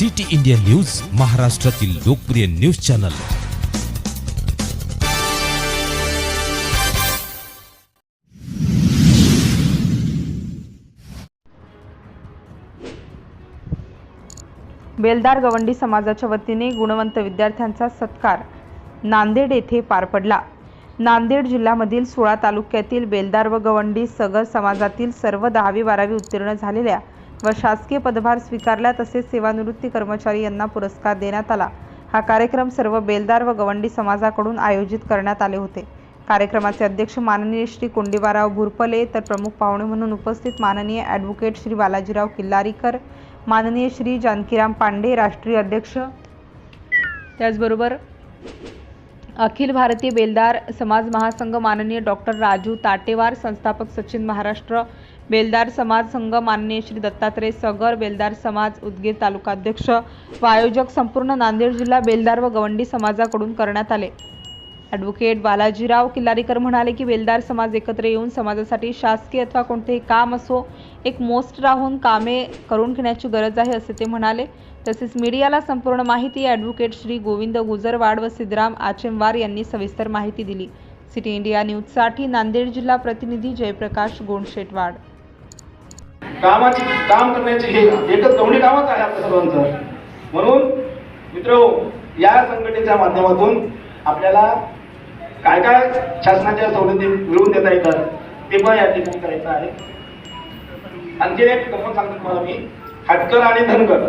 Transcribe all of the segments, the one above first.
City India news महाराष्ट्रातील लोकप्रिय news channel. बेलदार गवंडी समाजाच्या वतीने गुणवंत विद्यार्थ्यांचा सत्कार नांदेड येथे पार पडला. नांदेड जिल्ह्यामधील सोळा तालुक्यातील बेलदार व गवंडी सगर समाजातील सर्व दहावी बारावी उत्तीर्ण झालेल्या व शासकीय पदभार स्वीकारल्या तसेच सेवानिवृत्ती कर्मचारी यांना पुरस्कार देण्यात आला. हा कार्यक्रम सर्व बेलदार व गवंडी समाजाकडून आयोजित करण्यात आले होते. कार्यक्रमाचे अध्यक्ष माननीय श्री कोंडीबाराव भुरपले तर प्रमुख पाहुणे म्हणून उपस्थित माननीय ॲडव्होकेट श्री बालाजीराव किल्लारीकर माननीय श्री जानकीराम पांडे राष्ट्रीय अध्यक्ष. त्याचबरोबर अखिल भारतीय बेलदार समाज महासंघ माननीय डॉक्टर राजू ताटेवार संस्थापक सचिन महाराष्ट्र बेलदार समाज संघ माननीय श्री दत्तात्रय सगर बेलदार समाज उदगीर तालुकाध्यक्ष व आयोजक संपूर्ण नांदेड जिल्हा बेलदार व गवंडी समाजाकडून करण्यात आले. ॲडव्होकेट बालाजीराव किल्लारीकर म्हणाले की बेलदार समाज एकत्र येऊन समाजासाठी शासकीय अथवा कोणतेही काम असो एक मोस्ट राहून कामे करून घेण्याची गरज आहे असे ते म्हणाले. तसेच मीडियाला संपूर्ण माहिती ॲडव्होकेट श्री गोविंद गुजरवाड व सिद्धराम आचेमवार यांनी सविस्तर माहिती दिली. सिटी इंडिया न्यूजसाठी नांदेड जिल्हा प्रतिनिधी जयप्रकाश गोंडशेटवाड. कामाची काम करण्याची हे एकच गवणी कामच आहे आपल्या सर्वांचं. म्हणून मित्र हो, या संघटनेच्या माध्यमातून आपल्याला काय काय शासनाच्या सवलती मिळवून देता येतात ते पण या ठिकाणी करायचं आहे. आणखी एक गमत सांगतो तुम्हाला मी. हटकर आणि धनगर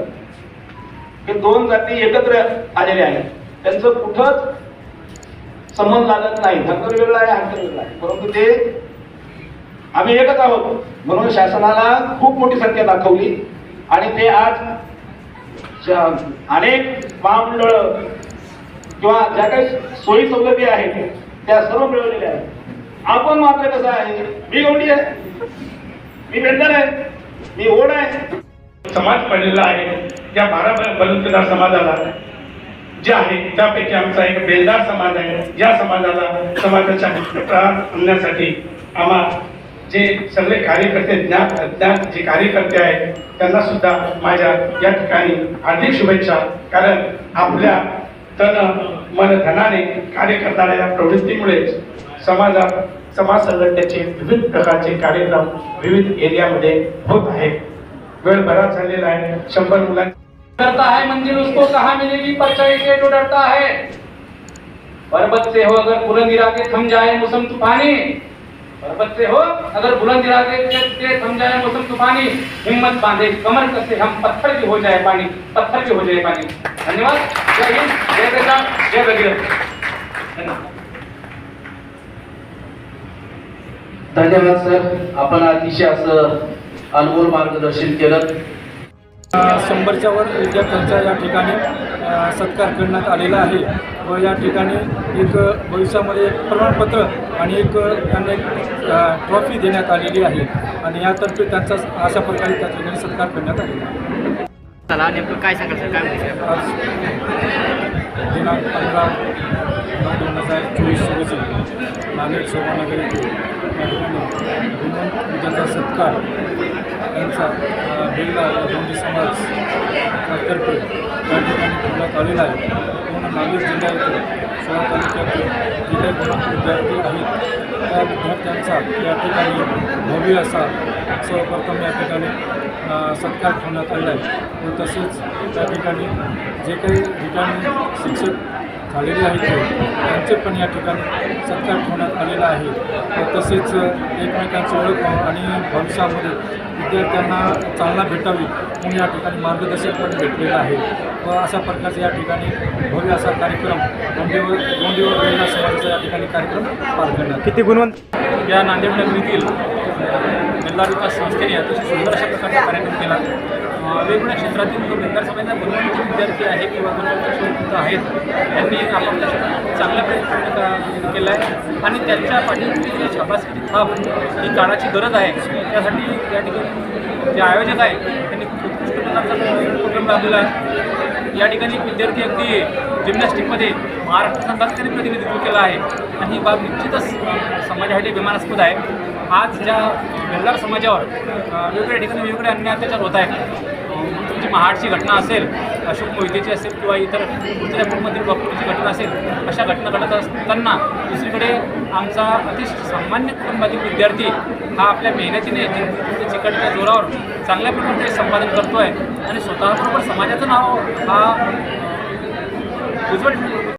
हे दोन जाती एकत्र आलेले आहेत. त्यांचं कुठंच संबंध लागत नाही. धनगर वेगळा आहे हटकर वेगळा आहे. परंतु ते आम्ही एकच आहोत. म्हणून शासनाला खूप मोठी संख्या दाखवली. आणि ते आज श- अनेक महामंडळ किंवा ज्या काही सोयी सवलती आहेत त्या सर्व मिळवलेल्या आहेत. आपण मात्र कसं आहे मी गवडी आहे. मी बेंदर आहे. मी ओढ आहे. समाज पडलेला आहे. या बारा बलुतेदार समाजाला जे आहे त्यापैकी आमचा एक बेलदार समाज आहे. या समाजाला समाजाच्या हितात आणण्यासाठी आम्हा जे सगळे कार्यकर्ते ज्ञात अज्ञात जे कार्यकर्ते आहेत त्यांना सुद्धा माझ्या या ठिकाणी हार्दिक शुभेच्छा. कारण आपल्या तन मन धनाने कार्य करणाऱ्या प्रवृत्तीमुळेच प्रवृत्तीमुळे समाजात समाज संघटनेचे विविध प्रकारचे कार्यक्रम विविध एरियामध्ये होत आहेत वेळ बराच झालेला आहे. शंभर मुलांची डरता है मंजिल म्हणजे उसको कहाँ मिलेगी परछाई से जो डरता है पर्वत से हो अगर बुलंद इराके थम जाए मौसम तूफानी. बच्चे हो अगर बुलंद इरादे से थम जाए मौसम तूफानी हिम्मत बांधे कमर कसे हम पत्थर भी हो जाए पानी पत्थर भी हो जाए पानी। धन्यवाद। जय हिंद जय प्रताप जय भगीरथ धन्यवाद सर आपण अतिशय असं अनमोल मार्गदर्शन केलं. शंभरच्या वर विद्यार्थ्यांचा या ठिकाणी सत्कार करण्यात आलेला आहे व या ठिकाणी एक भविष्यामध्ये एक प्रमाणपत्र आणि एक त्यांना एक ट्रॉफी देण्यात आलेली आहे आणि यातर्फे त्यांचा अशा प्रकारे त्या ठिकाणी सत्कार करण्यात आलेला आहे. चला नेमकं काय सांगाल सर काय विषय आज दिनांक पंधरा दोन हजार चोवीस रोजी नांदेड शोभानगर येथे विद्याचा सत्कार त्यांचा अ, बेल्ला समाज तर्फे या ठिकाणी ठेवण्यात आलेला आहे. पूर्ण नागरिक जिल्ह्यातील सोळा तालुक्यातील जे काही विद्यार्थी आहेत. त्या विद्यार्थ्यांचा या ठिकाणी भव्य असा सर्वप्रथम या ठिकाणी सत्कार ठेवण्यात आलेला आहे. व तसेच त्या ठिकाणी जे काही ठिकाणी शिक्षक झालेले आहेत त्यांचे पण या ठिकाणी सत्कार ठेवण्यात आलेला आहे. व तसेच एकमेकांची ओळख आणि भविष्यामध्ये विद्यार्थ्यांना चालना भेटावी म्हणून या ठिकाणी मार्गदर्शक पण भेटलेलं आहे. व अशा प्रकारचा या ठिकाणी भव्य असा कार्यक्रम गोंडीवर गोंडीवर महिला समाजाचा या ठिकाणी कार्यक्रम पार करण्यात किती गुणवंत या नांदेड नगरीतील बेल्लार विकास संस्थेने अतिशय सुंदर अशा प्रकारचा कार्यक्रम केला. वेगवेगळ्या क्षेत्रातील जो बेल्लार समाजाचा गुणवंत विद्यार्थी आहे किंवा गुणवंत आहेत त्यांनी आपापल्या क्षेत्रात चांगल्या प्रयत्न केला आहे आणि त्यांच्या पाठीमागची जी छापासाठी थाप ही काळाची गरज आहे. त्यासाठी या ठिकाणी जे आयोजक आहे त्यांनी खूप उत्कृष्ट प्रकारचा उपक्रम राबवला. आहे या ठिकाणी विद्यार्थी अगदी जिम्नॅस्टिकमध्ये महाराष्ट्र संघात त्यांनी प्रतिनिधित्व केलं आहे. आणि ही बाब निश्चितच समाजासाठी अभिमानास्पद आहे. आज ज्या बेल्लार समाजावर वेगवेगळ्या ठिकाणी वेगवेगळे अन्याय अत्याचार होत आहेत तुमची महाडची घटना असेल अशोक मोहितेची असेल किंवा इतर कुठल्यामधील डॉक्टरची घटना असेल अशा घटना घडत असताना दुसरीकडे आमचा अतिशय सामान्य कुटुंबातील विद्यार्थी हा आपल्या मेहनतीने चिकटच्या जोरावर चांगल्या प्रकारे संपादन करतो आहे आणि स्वतःबरोबर समाजाचं नाव हा उज्वल उज्ज्वल